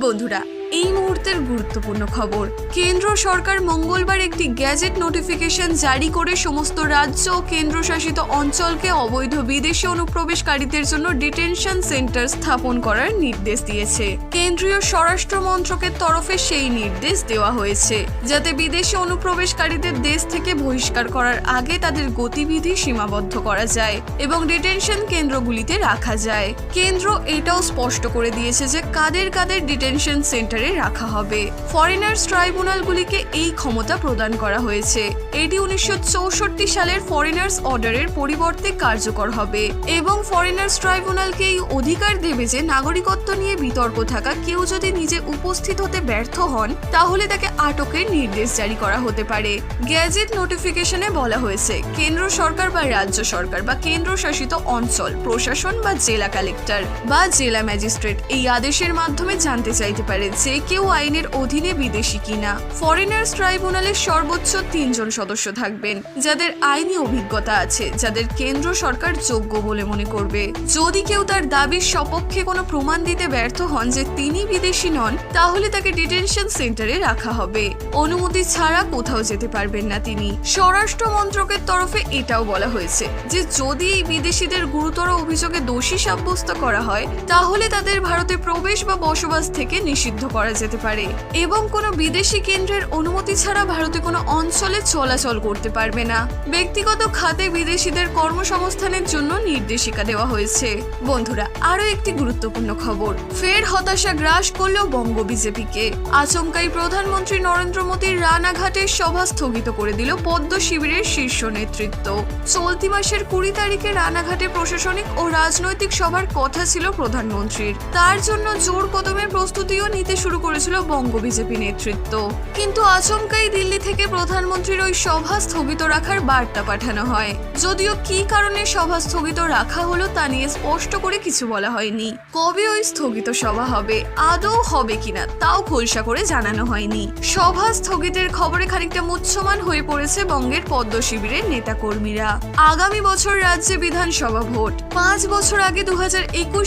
বন্ধুরা এই মুহূর্তের গুরুত্বপূর্ণ খবর। কেন্দ্র সরকার মঙ্গলবার একটি গ্যাজেট নোটিফিকেশন জারি করে সমস্ত রাজ্য ও কেন্দ্রশাসিত অঞ্চলকে অবৈধ বিদেশি অনুপ্রবেশকারীদের জন্য ডিটেনশন সেন্টার স্থাপন করার নির্দেশ দিয়েছে। কেন্দ্রীয় স্বরাষ্ট্র মন্ত্রকের তরফে সেই নির্দেশ দেওয়া হয়েছে, যাতে বিদেশি অনুপ্রবেশকারীদের দেশ থেকে বহিষ্কার করার আগে তাদের গতিবিধি সীমাবদ্ধ করা যায় এবং ডিটেনশন কেন্দ্রগুলিতে রাখা যায়। কেন্দ্র এটাও স্পষ্ট করে দিয়েছে যে কাদের কাদের ডিটেনশন সেন্টারে রাখা হবে। ফরেনার্স ট্রাইব্যুনালগুলিকে এই ক্ষমতা প্রদান করা হয়েছে। এটি উনিশশো চৌষট্টি সালের ফরেনার্স অর্ডারের পরিবর্তে কার্যকর হবে এবং ফরেনার্স ট্রাইব্যুনালকে এই অধিকার দেবে যে নাগরিকত্ব নিয়ে বিতর্ক থাকা কেউ যদি নিজে উপস্থিত হতে ব্যর্থ হন, তাহলে তাকে আটকের নির্দেশ জারি করা হতে পারে। গ্যাজেট নোটিফিকেশনে বলা হয়েছে, কেন্দ্র সরকার বা রাজ্য সরকার বা কেন্দ্রশাসিত অঞ্চল, প্রশাসন বা জেলা কালেক্টর বা জেলা ম্যাজিস্ট্রেট এই আদেশের মাধ্যমে জানতে চাইতে পারে যে কেউ আইনের অধীনে বিদেশি কিনা। ফরেনার্স ট্রাইব্যুনালের সর্বোচ্চ তিনজন সদস্য থাকবেন, যাদের আইনি অভিজ্ঞতা আছে, যাদের কেন্দ্র সরকার যোগ্য বলে মনে করবে। যদি কেউ তার দাবির সপক্ষে কোনো প্রমাণ দিতে ব্যর্থ হন যে তিনি বিদেশি নন, তাহলে তাকে ডিটেনশন সেন্টারে রাখা হবে। অনুমতি ছাড়া কোথাও যেতে পারবেন না তিনি। স্বরাষ্ট্র মন্ত্রকের তরফে এটাও বলা হয়েছে যে, যদি এই বিদেশিদের গুরুতর অভিযোগে দোষী সাব্যস্ত করা হয়, তাহলে তাদের ভারতে প্রবেশ বা বসবাস থেকে নিষিদ্ধ করা যেতে পারে। এবং কোনো বিদেশি কেন্দ্রের অনুমতি ছাড়া ভারতে কোনো অঞ্চলে চলাচল করতে পারবে না। ব্যক্তিগত খাতে বিদেশিদের কর্মসংস্থানের জন্য নির্দেশিকা দেওয়া হয়েছে। বন্ধুরা, আরও একটি গুরুত্বপূর্ণ খবর। ফের হতাশা গ্রাস করল বঙ্গ বিজেপিকে। আচমকাই প্রধানমন্ত্রী নরেন্দ্র মোদীর রানাঘাটের সভা স্থগিত করে দিল পদ্ম শিবিরের শীর্ষ নেতৃত্ব। চলতি মাসের কুড়ি তারিখে রানাঘাটে প্রশাসনিক ও রাজনৈতিক সভার কথা ছিল প্রধানমন্ত্রীর। তার জন্য জোর কদমে প্রস্তুতিও নিতে শুরু করেছিল বঙ্গ বিজেপি নেতৃত্ব। কিন্তু আচমকাই দিল্লি থেকে প্রধানমন্ত্রীর ওই সভা স্থগিত রাখার বার্তা পাঠানো হয়। যদিও কি কারণে সভা স্থগিত রাখা হলো তা নিয়ে স্পষ্ট করে কিছু বলা হয়নি। কবে ওই স্থগিত সভা হবে, আদৌ হবে কিনা তাও খোলসা করে জানানো হয়নি। সভা স্থগিতের খবরে খানিকটা মুচ্ছমান হয়ে পড়েছে বঙ্গের পদ্ম শিবিরের নেতাকর্মীরা। আগামী বছর রাজ্যে বিধানসভা ভোট। পাঁচ বছর আগে দু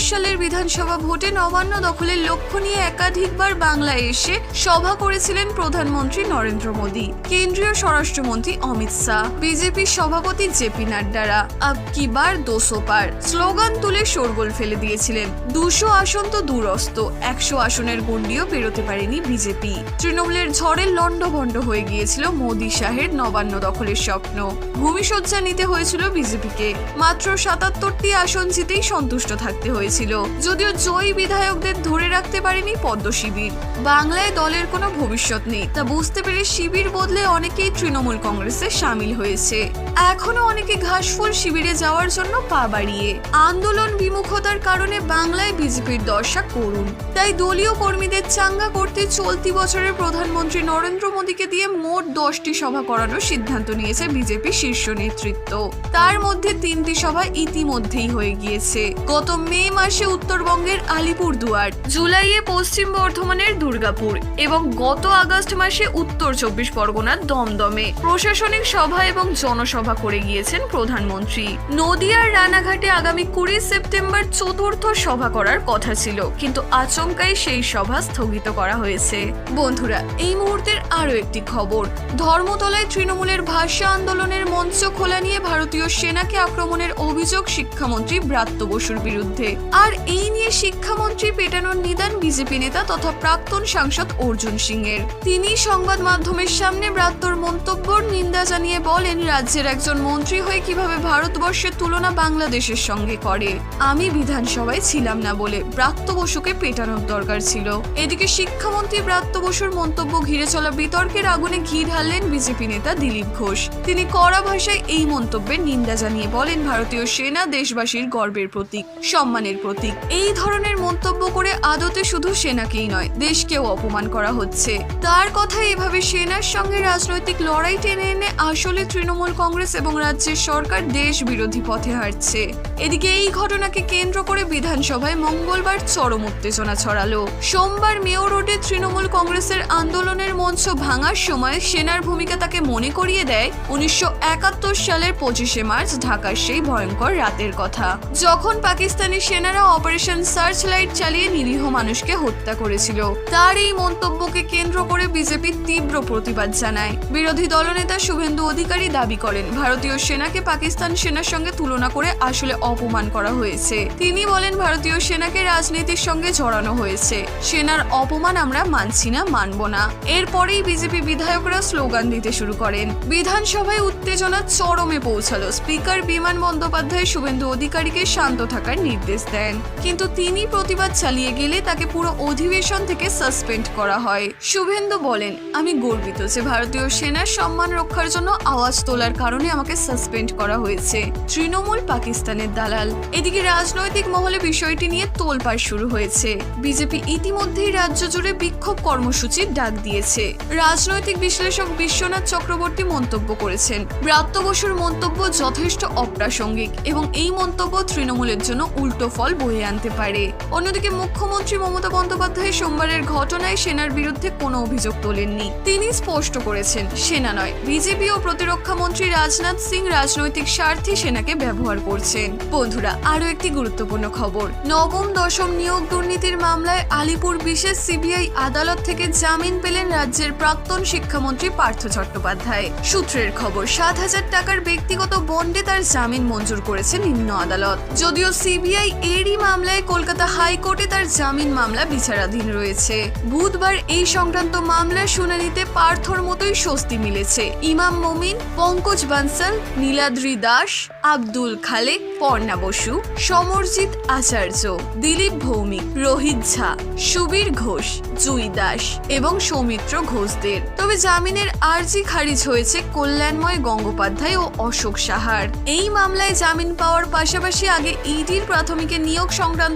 সালের বিধানসভা ভোটে নবান্ন দখলের লক্ষ্য নিয়ে একাধিকবার বাংলায় এসে সভা করেছিলেন প্রধানমন্ত্রী নরেন্দ্র মোদী। কেন্দ্রীয় স্বরাষ্ট্রমন্ত্রী অমিত শাহ বিজেপি সভাপতি জেপি নাড্ডারা, আব কি বার দোসো পার স্লোগান তুলে শোরগোল ফেলে দিয়েছিলেন। দুশো আসন তো দূরস্ত, একশো আসনের গণ্ডিও পেরোতে পারেনি বিজেপি। তৃণমূলের ঝড়ে লণ্ডভণ্ড হয়ে গিয়েছিল মোদী শাহের নবান্ন দখলের স্বপ্ন। ভূমিসজ্জা নিতে হয়েছিল বিজেপিকে, মাত্র সাতাত্তরটি আসন জিতেই সন্তুষ্ট থাকতে হয়েছিল। যদিও জয়ী বিধায়কদের ধরে রাখতে পারেনি পদ্ম শিবির। বাংলায় দলের কোনো ভবিষ্যৎ নেই। তা বুঝতে পেরে শিবির বদলে অনেকেই তৃণমূল কংগ্রেসে সামিল হয়েছে। এখনও অনেকে ঘাসফুল শিবিরে যাওয়ার জন্য পা বাড়িয়ে। আন্দোলন বিমুখতার কারণে বাংলায় বিজেপির দশা করুন তাই দলীয় কর্মীদের চাঙ্গা করতে চলতি বছরের প্রধানমন্ত্রী নরেন্দ্র মোদীকে দিয়ে মোট দশটি সভা করানোর সিদ্ধান্ত নিয়েছে বিজেপি শীর্ষ নেতৃত্ব। তার মধ্যে তিনটি সভা ইতিমধ্যেই হয়ে গিয়েছে। গত মে মাসে উত্তরবঙ্গের আলিপুর দুয়ার জুলাইয়ে পশ্চিম বর্ধমানের দুর্গাপুর এবং গত আগস্ট মাসে উত্তর চব্বিশ পরগনার দমদমে। প্রশাসনিক সভা এবং জনসভা করে গিয়েছেন প্রধানমন্ত্রী। নদিয়ার রানাঘাটে আগামী কুড়ি সেপ্টেম্বর চতুর্থ সভা করার কথা ছিল, কিন্তু আচমকাই সেই সভা স্থগিত করা হয়েছে। বন্ধুরা, এই মুহূর্তের আরও একটি খবর। ধর্মতলায় তৃণমূলের ভাষা আন্দোলনের মঞ্চ খোলা নিয়ে ভারতীয় সেনাকে আক্রমণের অভিযোগ শিক্ষামন্ত্রী ব্রাত্য বসুর বিরুদ্ধে। আর এই শিক্ষামন্ত্রী পেটানোর নিদান বিজেপি নেতা তথা প্রাক্তন সাংসদ অর্জুন সিং এর তিনি সংবাদ মাধ্যমের সামনে ব্রাত্যর মন্তব্যর নিন্দা জানিয়ে বলেন, রাজ্যের একজন মন্ত্রী হয়ে কীভাবে ভারতবর্ষের তুলনা বাংলাদেশের সঙ্গে করে? আমি বিধানসভায় ছিলাম না বলে ব্রাত্য বসুকে পেটানোর দরকার ছিল। এদিকে শিক্ষামন্ত্রী ব্রাত্য বসুর মন্তব্য ঘিরে চলা বিতর্কের আগুনে ঘি ঢাললেন বিজেপি নেতা দিলীপ ঘোষ। তিনি কড়া ভাষায় এই মন্তব্যের নিন্দা জানিয়ে বলেন, ভারতীয় সেনা দেশবাসীর গর্বের প্রতীক, সম্মানের প্রতীক। এই ধরনের মন্তব্য করে আদতে শুধু সেনাকেই নয়, দেশকেও অপমান করা হচ্ছে। তার কথা এভাবে সেনার সঙ্গে রাজনৈতিক লড়াই টেনে এনে আসলে তৃণমূল কংগ্রেস এবং রাজ্যের সরকার দেশ বিরোধী পথে হাঁটছে। এদিকে এই ঘটনাকে কেন্দ্র করে বিধানসভায় মঙ্গলবার চরম উত্তেজনা ছড়ালো। সোমবার মেয়র রোডে তৃণমূল কংগ্রেসের আন্দোলনের মঞ্চ ভাঙার সময় সেনার ভূমিকা তাকে মনে করিয়ে দেয় উনিশশো একাত্তর সালের পঁচিশে মার্চ, ঢাকার সেই ভয়ঙ্কর রাতের কথা। যখন পাকিস্তানি সেনারা অপারেশন সার্চ লাইট চালিয়ে নিরীহ মানুষকে হত্যা করেছিল। তার এই মন্তব্যকে কেন্দ্র করে বিজেপি তীব্র প্রতিবাদ জানায়। বিরোধী দলনেতা শুভেন্দু অধিকারী দাবি করেন, ভারতীয় সেনাকে পাকিস্তান সেনার সঙ্গে তুলনা করে আসলে অপমান করা হয়েছে। তিনি বলেন, ভারতীয় সেনাকে রাজনীতির সঙ্গে জড়ানো হয়েছে। সেনার অপমান আমরা মানছি না, মানব না। এরপরেই বিজেপি বিধায়করা স্লোগান দিতে শুরু করেন। বিধানসভায় উত্তেজনা চরমে পৌঁছালো। স্পিকার বিমান বন্দ্যোপাধ্যায় শুভেন্দু অধিকারীকে শান্ত থাকার নির্দেশ দেন। কিন্তু তিনি প্রতিবাদ চালিয়ে গেলে তাকে পুরো অধিবেশন থেকে সাসপেন্ড করা হয়। শুভেন্দু বলেন, আমি গর্বিত যে ভারতীয় সেনার সম্মান রক্ষার জন্য আওয়াজ তোলার কারণে আমাকে সাসপেন্ড করা হয়েছে। তৃণমূল পাকিস্তানের দালাল। এদিকে রাজনৈতিক মহলে বিষয়টি নিয়ে তোলপাড় শুরু হয়েছে। বিজেপি ইতিমধ্যেই রাজ্য জুড়ে বিক্ষোভ কর্মসূচির ডাক দিয়েছে। রাজনৈতিক বিশ্লেষক বিশ্বনাথ চক্রবর্তী মন্তব্য করেছেন, ব্রাত্য বসুর মন্তব্য যথেষ্ট অপ্রাসঙ্গিক এবং এই মন্তব্য তৃণমূলের জন্য উল্টো ফল বয়ে আনতে পারে। অন্যদিকে মুখ্যমন্ত্রী মমতা বন্দ্যোপাধ্যায় সোমবারের ঘটনায় সেনার বিরুদ্ধে কোনো অভিযোগ তোলেননি। তিনি স্পষ্ট করেছেন, সেনা নয়, বিজেপি ও প্রতিরক্ষা মন্ত্রী রাজনাথ সিং রাজনৈতিক স্বার্থে সেনাকে ব্যবহার করছেন। বন্ধুরা, আরও একটি গুরুত্বপূর্ণ খবর। নবম, দশম নিয়োগ দুর্নীতির মামলায় আলিপুর বিশেষ সিবিআই আদালত থেকে জামিন পেলেন রাজ্যের প্রাক্তন শিক্ষামন্ত্রী পার্থ চট্টোপাধ্যায়। সূত্রের খবর, সাত হাজার টাকার ব্যক্তিগত বন্ডে তার জামিন মঞ্জুর করেছে নিম্ন আদালত। যদিও সিবিআই এরই মামলায় কলকাতা হাইকোর্টে তার জামিন মামলা বিচারাধীন রয়েছে। বুধবার এই সংক্রান্ত মামলার শুনানিতে পার্থর মতোই স্বস্তি মিলেছে। ইমাম মমিন, পঙ্কজ বানসাল, নীলাদ্রি দাস, আব্দুল খালেক, পর্ণা বসু, সমরজিৎ আচার্য, দিলীপ ভৌমিক, রোহিত ঝা, সুবীর ঘোষ, জুই দাস এবং সৌমিত্র ঘোষদের। তবে জামিনের আর্জি খারিজ হয়েছে কল্যাণময় গঙ্গোপাধ্যায় ও অশোক সাহার। এই মামলায় জামিন পাওয়ার পাশাপাশি আগে ইডির প্রাথমিকে নিয়োগ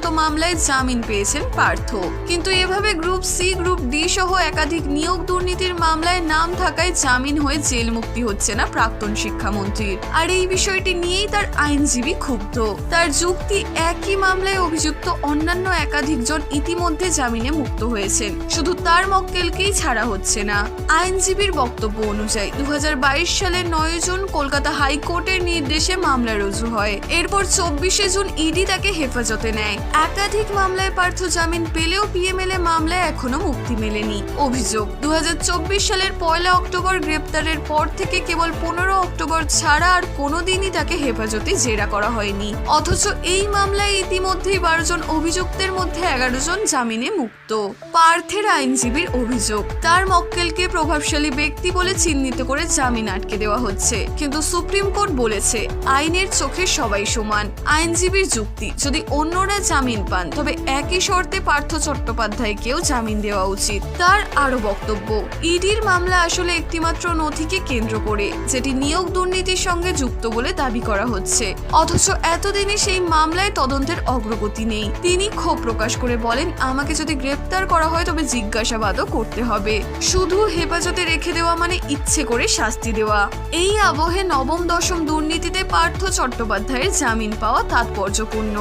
সংক্রান্ত মামলায় জামিন পেয়েছেন পার্থ। কিন্তু এভাবে গ্রুপ সি গ্রুপ ডি সহ একাধিক নিয়োগ দুর্নীতির মামলায় নাম থাকায় জামিন হয়ে জেল মুক্তি হচ্ছে না প্রাক্তন শিক্ষামন্ত্রীর। আর এই বিষয়টি নিয়েই তার আইনজীবী ক্ষুব্ধ। তার যুক্তি একই মামলায় অভিযুক্ত অন্যান্য একাধিকজন ইতিমধ্যে জামিনে মুক্ত হয়েছেন। শুধু তার মক্কেলকেই ছাড়া হচ্ছে না। আইনজীবীর বক্তব্য অনুযায়ী দু হাজার বাইশ সালের নয় জুন কলকাতা হাইকোর্টের নির্দেশে মামলা রুজু হয়। এরপর চব্বিশে জুন ইডি তাকে হেফাজতে নেয়। একাধিক মামলায় পার্থ জামিন পেলেও পিএমএলএ মামলায় এখনও মুক্তি মেলেনি। অভিযোগ, দুহাজার চব্বিশ সালের পয়লা অক্টোবর গ্রেপ্তারের পর থেকে কেবল পনেরো অক্টোবর ছাড়া আর কোনোদিনই তাকে হেফাজতে জেরা করা হয়নি। অথচ এই মামলায় ইতিমধ্যেই বারো জন অভিযুক্তের মধ্যে এগারো জন জামিনে মুক্ত। পার্থের আইনজীবীর অভিযোগ, তার মক্কেলকে প্রভাবশালী ব্যক্তি বলে চিহ্নিত করে জামিন আটকে দেওয়া হচ্ছে। কিন্তু সুপ্রিম কোর্ট বলেছে, আইনের চোখে সবাই সমান। আইনজীবীর যুক্তি, যদি অন্যরা জামিন পান। তবে একই শর্তে পার্থ চট্টোপাধ্যায়কেও জামিন দেওয়া উচিত। তার আরও বক্তব্য, ইডির মামলা আসলে একটিমাত্র নথিকে কেন্দ্র করে, যেটি নিয়োগ দুর্নীতির সঙ্গে যুক্ত বলে দাবি করা হচ্ছে। অথচ এতদিনে সেই মামলায় তদন্তের অগ্রগতি নেই। তিনি ক্ষোভ প্রকাশ করে বলেন, আমাকে যদি গ্রেপ্তার করা হয়, তবে জিজ্ঞাসাবাদও করতে হবে। শুধু হেফাজতে রেখে দেওয়া মানে ইচ্ছে করে শাস্তি দেওয়া। এই আবহে নবম দশম দুর্নীতিতে পার্থ চট্টোপাধ্যায়ের জামিন পাওয়া তাৎপর্যপূর্ণ।